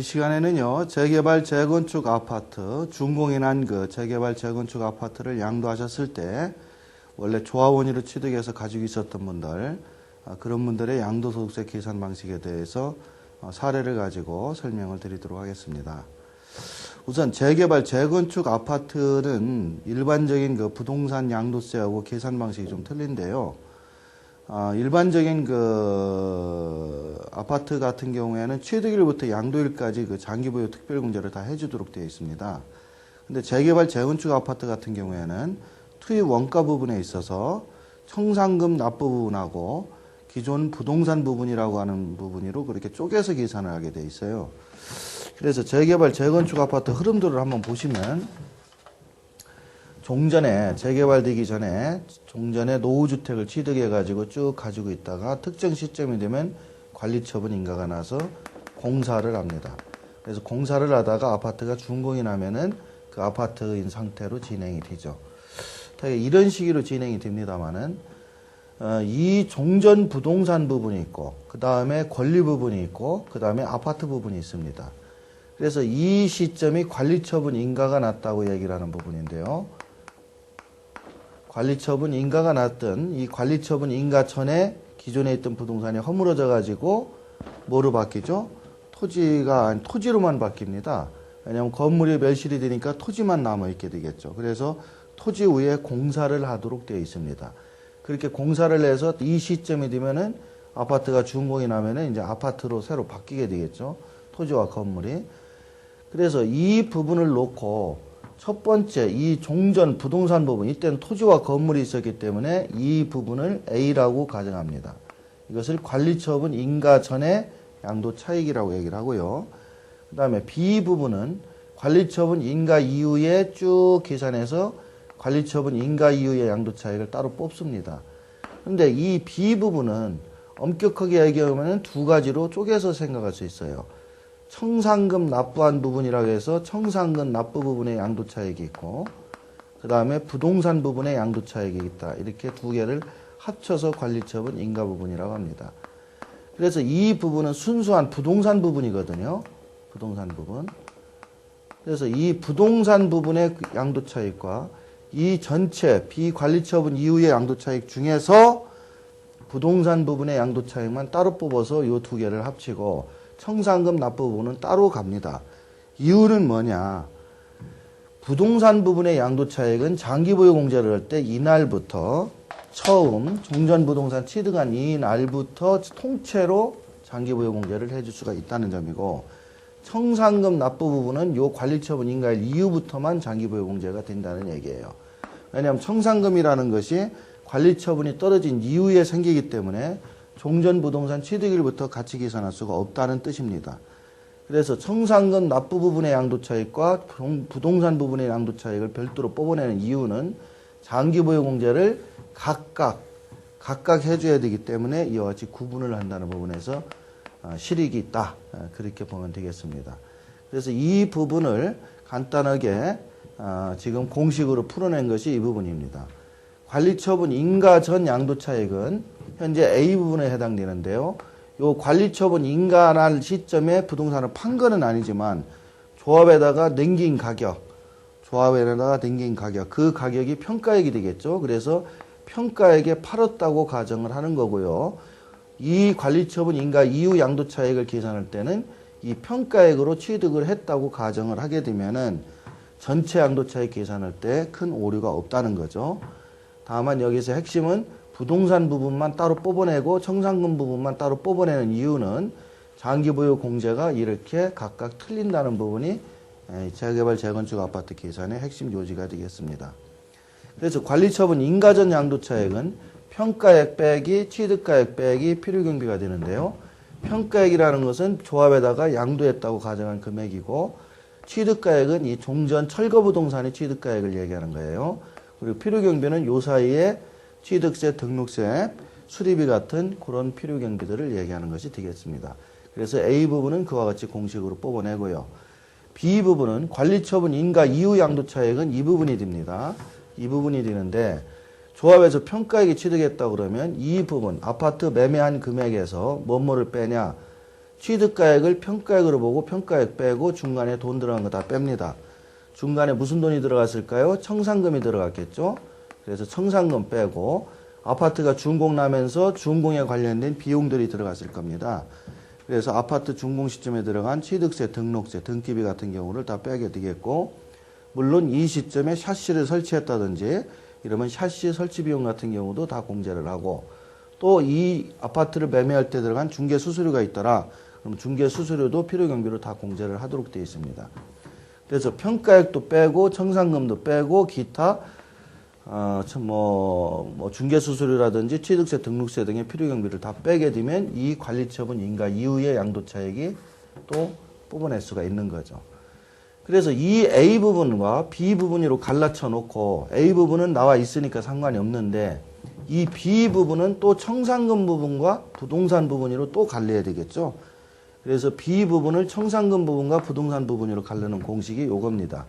이 시간에는요, 재개발, 재건축 아파트, 준공인한 그 재개발, 재건축 아파트를 양도하셨을 때, 원래 조합원으로 취득해서 가지고 있었던 분들, 아, 그런 분들의 양도소득세 계산 방식에 대해서 어, 사례를 가지고 설명을 드리도록 하겠습니다. 우선 재개발, 재건축 아파트는 일반적인 그 부동산 양도세하고 계산 방식이 좀 틀린데요. 아, 일반적인 그 아파트 같은 경우에는 취득일부터 양도일까지 그 장기보유 특별공제를 다 해주도록 되어 있습니다. 근데 재개발, 재건축 아파트 같은 경우에는 투입 원가 부분에 있어서 청산금 납부 부분하고 기존 부동산 부분이라고 하는 부분으로 그렇게 쪼개서 계산을 하게 돼 있어요. 그래서 재개발, 재건축 아파트 흐름들을 한번 보시면 종전에 재개발되기 전에 종전에 노후주택을 취득해 가지고 쭉 가지고 있다가 특정 시점이 되면 관리처분 인가가 나서 공사를 합니다. 그래서 공사를 하다가 아파트가 준공이 나면은 그 아파트인 상태로 진행이 되죠. 이런 식으로 진행이 됩니다만은 어, 이 종전 부동산 부분이 있고 그 다음에 권리 부분이 있고 그 다음에 아파트 부분이 있습니다. 그래서 이 시점이 관리처분 인가가 났다고 얘기를 하는 부분인데요. 관리처분 인가가 났던 이 관리처분 인가 전에 기존에 있던 부동산이 허물어져 가지고 뭐로 바뀌죠? 토지가 아니, 토지로만 바뀝니다. 왜냐하면 건물이 멸실이 되니까 토지만 남아 있게 되겠죠. 그래서 토지 위에 공사를 하도록 되어 있습니다. 그렇게 공사를 해서 이 시점이 되면은 아파트가 준공이 나면은 이제 아파트로 새로 바뀌게 되겠죠. 토지와 건물이. 그래서 이 부분을 놓고 첫 번째 이 종전 부동산 부분 이때는 토지와 건물이 있었기 때문에 이 부분을 A라고 가정합니다. 이것을 관리처분 인가 전에 양도 차익이라고 얘기를 하고요. 그 다음에 B 부분은 관리처분 인가 이후에 쭉 계산해서 관리처분 인가 이후의 양도 차익을 따로 뽑습니다. 근데 이 B 부분은 엄격하게 얘기하면 두 가지로 쪼개서 생각할 수 있어요. 청산금 납부한 부분이라고 해서 청산금 납부 부분의 양도 차익이 있고 그 다음에 부동산 부분의 양도 차익이 있다. 이렇게 두 개를 합쳐서 관리처분 인가 부분이라고 합니다. 그래서 이 부분은 순수한 부동산 부분이거든요. 부동산 부분. 그래서 이 부동산 부분의 양도 차익과 이 전체 비관리처분 이후의 양도 차익 중에서 부동산 부분의 양도 차익만 따로 뽑아서 이 두 개를 합치고 청산금 납부 부분은 따로 갑니다. 이유는 뭐냐? 부동산 부분의 양도 차익은 장기 보유 공제를 할 때 이날부터 처음 종전 부동산 취득한 이날부터 통째로 장기 보유 공제를 해줄 수가 있다는 점이고 청산금 납부 부분은 요 관리처분 인가일 이후부터만 장기 보유 공제가 된다는 얘기예요. 왜냐하면 청산금이라는 것이 관리처분이 떨어진 이후에 생기기 때문에 종전 부동산 취득일부터 같이 계산할 수가 없다는 뜻입니다. 그래서 청산금 납부 부분의 양도 차익과 부동산 부분의 양도 차익을 별도로 뽑아내는 이유는 장기 보유 공제를 각각 각각 해줘야 되기 때문에 이와 같이 구분을 한다는 부분에서 어, 실익이 있다 어, 그렇게 보면 되겠습니다. 그래서 이 부분을 간단하게 어, 지금 공식으로 풀어낸 것이 이 부분입니다. 관리처분 인가 전 양도 차익은 현재 A 부분에 해당되는데요. 요 관리처분 인가할 시점에 부동산을 판 거는 아니지만 조합에다가 남긴 가격, 조합에다가 남긴 가격, 그 가격이 평가액이 되겠죠. 그래서 평가액에 팔았다고 가정을 하는 거고요. 이 관리처분 인가 이후 양도 차익을 계산할 때는 이 평가액으로 취득을 했다고 가정을 하게 되면은 전체 양도 차익 계산할 때 큰 오류가 없다는 거죠. 다만 여기서 핵심은 부동산 부분만 따로 뽑아내고 청산금 부분만 따로 뽑아내는 이유는 장기 보유 공제가 이렇게 각각 틀린다는 부분이 재개발 재건축 아파트 계산의 핵심 요지가 되겠습니다. 그래서 관리처분 인가전 양도차액은 평가액 빼기 취득가액 빼기 필요경비가 되는데요. 평가액이라는 것은 조합에다가 양도했다고 가정한 금액이고 취득가액은 이 종전 철거부동산의 취득가액을 얘기하는 거예요. 그리고 필요경비는 요 사이에 취득세, 등록세, 수리비 같은 그런 필요 경비들을 얘기하는 것이 되겠습니다. 그래서 A 부분은 그와 같이 공식으로 뽑아내고요. B 부분은 관리처분 인가 이후 양도 차액은 이 부분이 됩니다. 이 부분이 되는데 조합에서 평가액이 취득했다 그러면 이 부분 아파트 매매한 금액에서 뭐뭐를 빼냐 취득가액을 평가액으로 보고 평가액 빼고 중간에 돈 들어간 거 다 뺍니다. 중간에 무슨 돈이 들어갔을까요? 청산금이 들어갔겠죠. 그래서 청산금 빼고 아파트가 준공 나면서 준공에 관련된 비용들이 들어갔을 겁니다. 그래서 아파트 준공 시점에 들어간 취득세, 등록세, 등기비 같은 경우를 다 빼게 되겠고 물론 이 시점에 샤시를 설치했다든지 이러면 샤시 설치 비용 같은 경우도 다 공제를 하고 또 이 아파트를 매매할 때 들어간 중개 수수료가 있더라. 그럼 중개 수수료도 필요 경비로 다 공제를 하도록 되어 있습니다. 그래서 평가액도 빼고 청산금도 빼고 기타 어, 참 뭐, 뭐 중개 수수료라든지 취득세, 등록세 등의 필요 경비를 다 빼게 되면 이 관리처분 인가 이후의 양도 차익이 또 뽑아낼 수가 있는 거죠. 그래서 이 A 부분과 B 부분으로 갈라쳐 놓고 A 부분은 나와 있으니까 상관이 없는데 이 B 부분은 또 청산금 부분과 부동산 부분으로 또 갈려야 되겠죠. 그래서 B 부분을 청산금 부분과 부동산 부분으로 갈르는 공식이 요겁니다.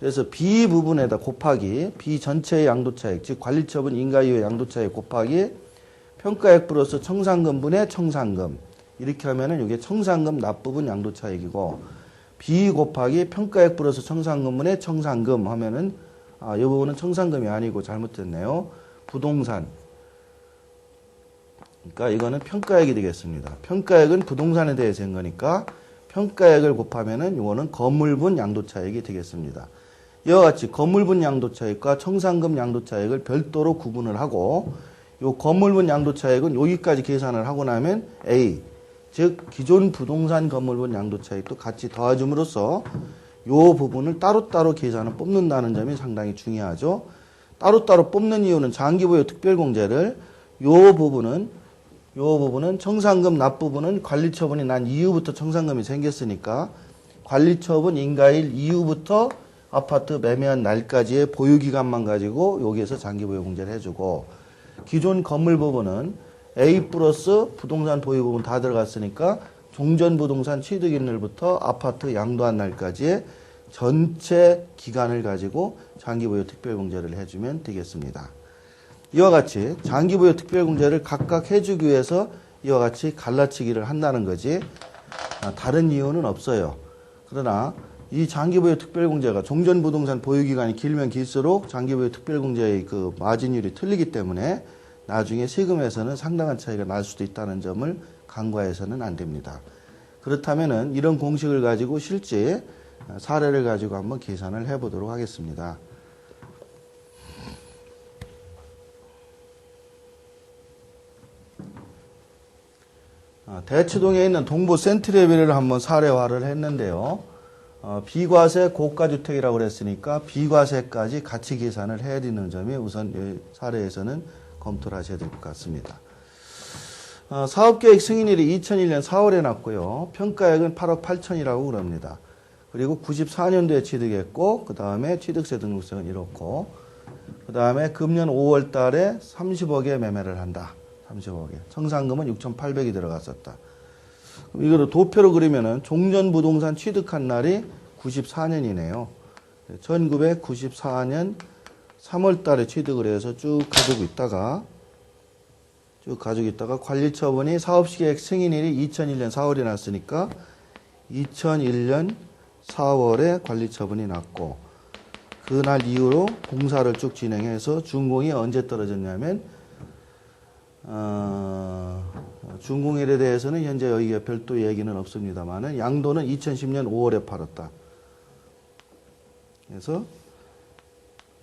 그래서 B 부분에다 곱하기 B 전체의 양도차익, 즉 관리처분 인가 이후의 양도차익 곱하기 평가액 플러스 청산금분의 청산금 이렇게 하면은 이게 청산금 납부분 양도차익이고 B 곱하기 평가액 플러스 청산금분의 청산금 하면은 아, 이 부분은 청산금이 아니고 잘못됐네요. 부동산. 그러니까 이거는 평가액이 되겠습니다. 평가액은 부동산에 대해서 한 거니까 평가액을 곱하면은 이거는 건물분 양도차익이 되겠습니다. 이와 같이 건물분 양도차익과 청산금 양도차익을 별도로 구분을 하고 요 건물분 양도차익은 여기까지 계산을 하고 나면 A 즉 기존 부동산 건물분 양도차익도 같이 더해줌으로써 요 부분을 따로따로 계산을 뽑는다는 점이 상당히 중요하죠. 따로따로 뽑는 이유는 장기보유 특별공제를 요 부분은 요 부분은 청산금 납부분은 관리처분이 난 이후부터 청산금이 생겼으니까 관리처분 인가일 이후부터 아파트 매매한 날까지의 보유 기간만 가지고 여기에서 장기 보유 공제를 해주고 기존 건물 부분은 A 플러스 부동산 보유 부분 다 들어갔으니까 종전 부동산 취득일날부터 아파트 양도한 날까지의 전체 기간을 가지고 장기보유 특별공제를 해주면 되겠습니다. 이와 같이 장기보유 특별공제를 각각 해주기 위해서 이와 같이 갈라치기를 한다는 거지 아, 다른 이유는 없어요. 그러나 이 장기보유 특별공제가 종전부동산 보유기간이 길면 길수록 장기보유 특별공제의 그 마진율이 틀리기 때문에 나중에 세금에서는 상당한 차이가 날 수도 있다는 점을 간과해서는 안 됩니다. 그렇다면은 이런 공식을 가지고 실제 사례를 가지고 한번 계산을 해보도록 하겠습니다. 아, 대치동에 있는 동부 센트레비를 한번 사례화를 했는데요. 어, 비과세 고가주택이라고 그랬으니까 비과세까지 같이 계산을 해야 되는 점이 우선 이 사례에서는 검토를 하셔야 될 것 같습니다. 어, 사업계획 승인일이 2001년 4월에 났고요. 평가액은 8억 8천이라고 그럽니다. 그리고 94년도에 취득했고 그 다음에 취득세 등록세는 이렇고 그 다음에 금년 5월 달에 30억에 매매를 한다. 30억에. 청산금은 6,800이 들어갔었다. 이거를 도표로 그리면은 종전 부동산 취득한 날이 94년이네요. 1994년 3월 달에 취득을 해서 쭉 가지고 있다가 쭉 가지고 있다가 관리처분이 사업시계획 승인일이 2001년 4월에 났으니까 2001년 4월에 관리처분이 났고 그날 이후로 공사를 쭉 진행해서 준공이 언제 떨어졌냐면 어, 준공일에 대해서는 현재 여기에 별도 얘기는 없습니다만은 양도는 2010년 5월에 팔았다. 그래서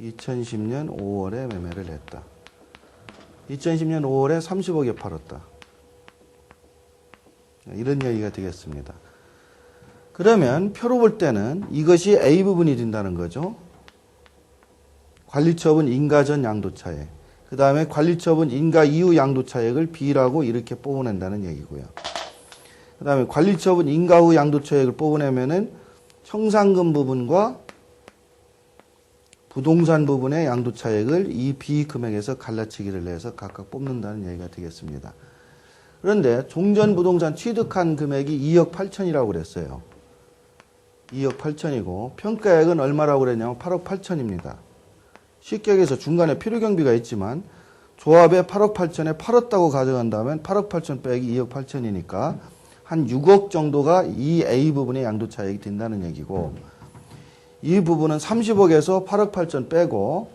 2010년 5월에 매매를 했다. 2010년 5월에 30억에 팔았다. 이런 얘기가 되겠습니다. 그러면 표로 볼 때는 이것이 A 부분이 된다는 거죠. 관리처분 인가 전 양도차액. 그 다음에 관리처분 인가 이후 양도차액을 B라고 이렇게 뽑아낸다는 얘기고요. 그 다음에 관리처분 인가 후 양도차액을 뽑아내면은 청산금 부분과 부동산 부분의 양도차액을 이 B 금액에서 갈라치기를 해서 각각 뽑는다는 얘기가 되겠습니다. 그런데 종전 부동산 취득한 금액이 2억 8천이라고 그랬어요. 2억 8천이고 평가액은 얼마라고 그랬냐면 8억 8천입니다. 얘기해서 중간에 필요 경비가 있지만 조합에 8억 8천에 팔았다고 가져간다면 8억 8천 빼기 2억 8천이니까 한 6억 정도가 이 A 부분의 양도 차익이 된다는 얘기고 이 부분은 30억에서 8억 8천 빼고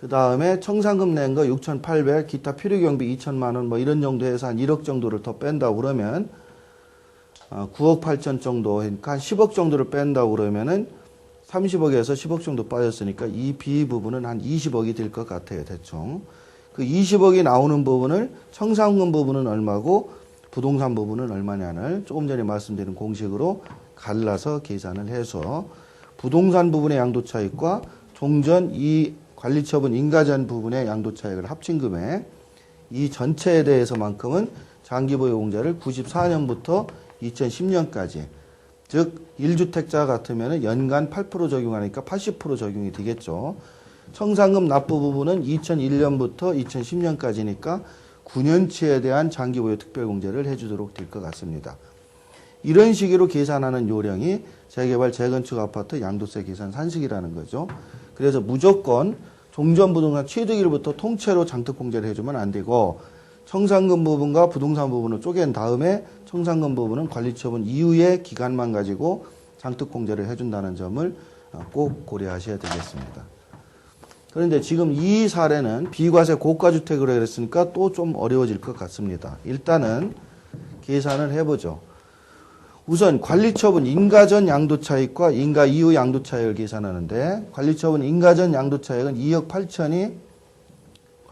그 다음에 청산금 낸 거 6,800, 기타 필요 경비 2천만 원 뭐 이런 정도 해서 한 1억 정도를 더 뺀다고 그러면 어, 9억 8천 정도, 그러니까 한 10억 정도를 뺀다고 그러면은 30억에서 10억 정도 빠졌으니까 이 B 부분은 한 20억이 될 것 같아요, 대충. 그 20억이 나오는 부분을 청산금 부분은 얼마고 부동산 부분은 얼마냐를 조금 전에 말씀드린 공식으로 갈라서 계산을 해서 부동산 부분의 양도 차익과 종전 이 관리처분 인가전 부분의 양도 차익을 합친 금액 이 전체에 대해서만큼은 장기보유공제를 94년부터 2010년까지 즉 1주택자 같으면 연간 8% 적용하니까 80% 적용이 되겠죠. 청산금 납부 부분은 2001년부터 2010년까지니까 9년치에 대한 장기보유 특별공제를 해주도록 될 것 같습니다. 이런 식으로 계산하는 요령이 재개발 재건축 아파트 양도세 계산 산식이라는 거죠. 그래서 무조건 종전부동산 취득일부터 통째로 장특공제를 해주면 안 되고 청산금 부분과 부동산 부분을 쪼갠 다음에 청산금 부분은 관리처분 이후의 기간만 가지고 장특공제를 해준다는 점을 어, 꼭 고려하셔야 되겠습니다. 그런데 지금 이 사례는 비과세 고가주택으로 했으니까 또 좀 어려워질 것 같습니다. 일단은 계산을 해보죠. 우선 관리처분 인가전 양도차익과 인가 이후 양도차익을 계산하는데 관리처분 인가전 양도차익은 2억 8천이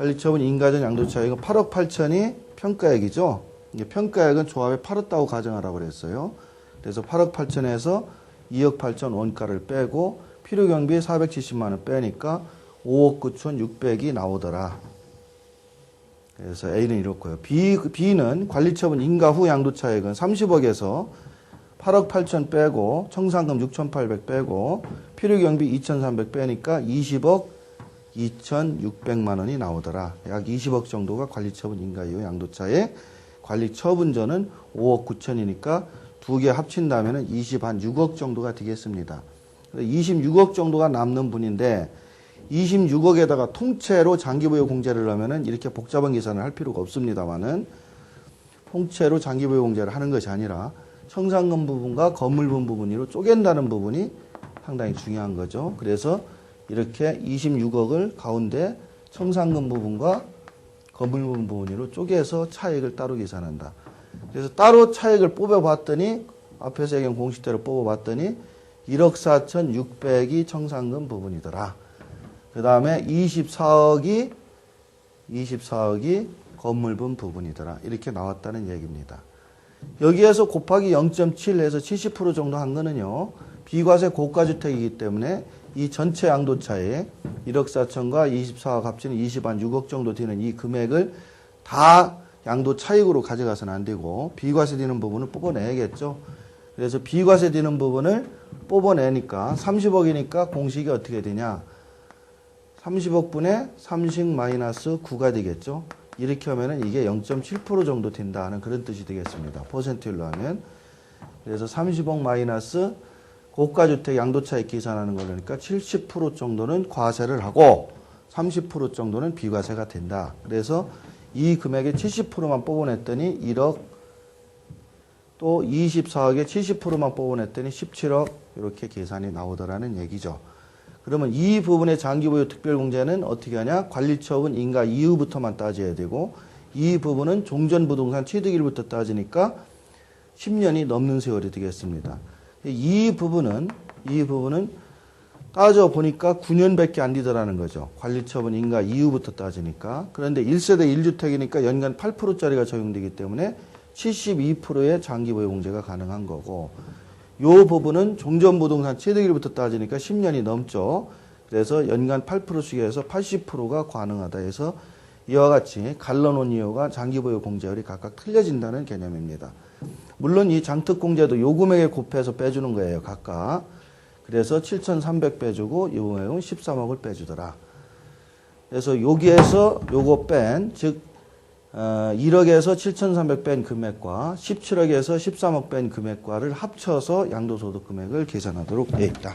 관리처분 인가전 양도차익은 8억 8천이 평가액이죠. 이게 평가액은 조합에 팔았다고 가정하라고 그랬어요. 그래서 8억 8천에서 2억 8천 원가를 빼고 필요 경비 470만 원 빼니까 5억 9천 6백이 나오더라. 그래서 A는 이렇고요. B, B는 관리처분 인가 후 양도차익은 30억에서 8억 8천 빼고 청산금 6,800 빼고 필요 경비 2,300 빼니까 20억 2,600만 원이 나오더라. 약 20억 정도가 관리처분 인가 이후 양도차에 관리처분전은 5억 9천이니까 두 개 합친다면 20, 한 6억 정도가 되겠습니다. 26억 정도가 남는 분인데 26억에다가 통째로 장기보유 공제를 하면은 이렇게 복잡한 계산을 할 필요가 없습니다만은 통째로 장기보유 공제를 하는 것이 아니라 청산금 부분과 건물분 부분으로 쪼갠다는 부분이 상당히 중요한 거죠. 그래서 이렇게 26억을 가운데 청산금 부분과 건물분 부분으로 쪼개서 차액을 따로 계산한다. 그래서 따로 차액을 뽑아봤더니 앞에서 얘기한 공식대로 뽑아봤더니 1억 4천 6백이 청산금 부분이더라. 그 다음에 24억이 24억이 건물분 부분이더라. 이렇게 나왔다는 얘기입니다. 여기에서 곱하기 0.7 해서 70% 정도 한 거는요. 비과세 고가주택이기 때문에 이 전체 양도차에 1억 4천과 24억 합치는 20한 6억 정도 되는 이 금액을 다 양도 차익으로 가져가서는 안 되고 비과세 되는 부분을 뽑아내야겠죠. 그래서 비과세 되는 부분을 뽑아내니까 30억이니까 공식이 어떻게 되냐. 30억 분의 30 마이너스 9가 되겠죠. 이렇게 하면은 이게 0.7% 정도 된다는 그런 뜻이 되겠습니다. 퍼센트율로 하면. 그래서 30억 마이너스 고가주택 양도차익 계산하는 거니까 70% 정도는 과세를 하고 30% 정도는 비과세가 된다. 그래서 이 금액의 70%만 뽑아냈더니 1억 또 24억의 70%만 뽑아냈더니 17억 이렇게 계산이 나오더라는 얘기죠. 그러면 이 부분의 장기보유 특별공제는 어떻게 하냐? 관리처분 인가 이후부터만 따져야 되고 이 부분은 종전부동산 취득일부터 따지니까 10년이 넘는 세월이 되겠습니다. 이 부분은 이 부분은 따져 보니까 9년밖에 안 되더라는 거죠. 관리처분 인가 이후부터 따지니까. 그런데 1세대 1주택이니까 연간 8%짜리가 적용되기 때문에 72%의 장기 보유 공제가 가능한 거고 요 부분은 종전부동산 취득일부터 따지니까 10년이 넘죠. 그래서 연간 8%씩 해서 80%가 가능하다 해서 이와 같이 갈라놓은 이유가 장기 보유 공제율이 각각 틀려진다는 개념입니다. 물론 이 장특공제도 요 금액에 곱해서 빼주는 거예요, 각각. 그래서 7,300 빼주고 이 금액은 13억을 빼주더라. 그래서 여기에서 요거 뺀, 즉, 어, 1억에서 7,300 뺀 금액과 17억에서 13억 뺀 금액과를 합쳐서 양도소득 금액을 계산하도록 되어 있다.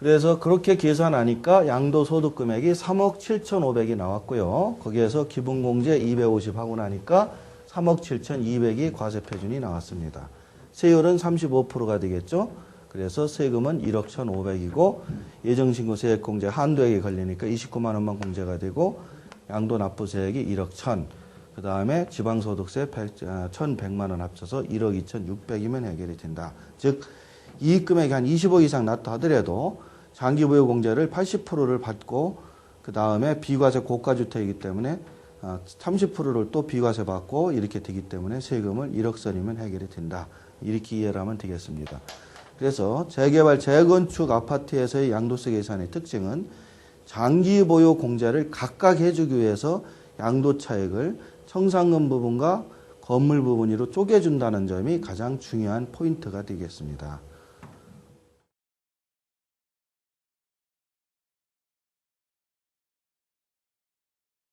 그래서 그렇게 계산하니까 양도소득 금액이 3억 7,500이 나왔고요. 거기에서 기본공제 250 하고 나니까 3억 7,200이 과세 표준이 나왔습니다. 세율은 35%가 되겠죠. 그래서 세금은 1억 1,500이고 예정신고 세액 공제 한도액이 걸리니까 29만 원만 공제가 되고 양도 납부 세액이 1억 1,000. 그 다음에 지방소득세 1,100만 원 합쳐서 1억 2,600이면 해결이 된다. 즉 이익 금액이 한 20억 이상 났다 하더라도 장기부여 공제를 80%를 받고 그 다음에 비과세 고가주택이기 때문에 30%를 또 비과세 받고 이렇게 되기 때문에 세금을 1억 선이면 해결이 된다. 이렇게 이해를 하면 되겠습니다. 그래서 재개발, 재건축 아파트에서의 양도세 계산의 특징은 장기 보유 공제를 각각 해주기 위해서 양도 차익을 청산금 부분과 건물 부분으로 쪼개준다는 점이 가장 중요한 포인트가 되겠습니다.